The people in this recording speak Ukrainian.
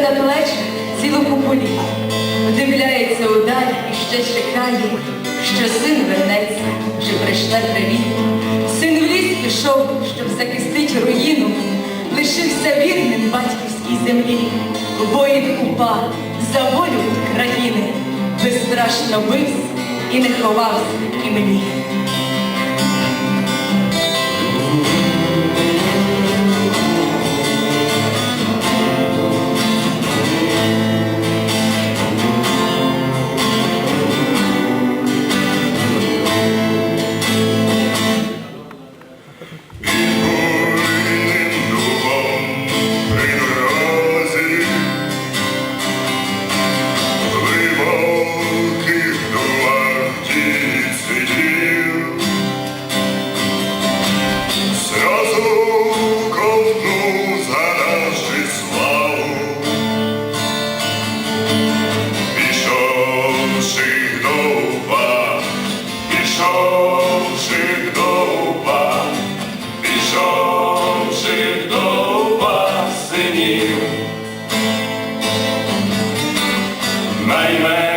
на плечі цілу купу літ, вдивляється удаль і ще чекає, що син вернеться, чи прийшла привіт. Син в ліс пішов, щоб захистить руїну, лишився вірним батьківській землі, воїн упа за волю країни, безстрашно бився і не ховався і мені. Пішовши до уба, пішовши до уба синів. Най-най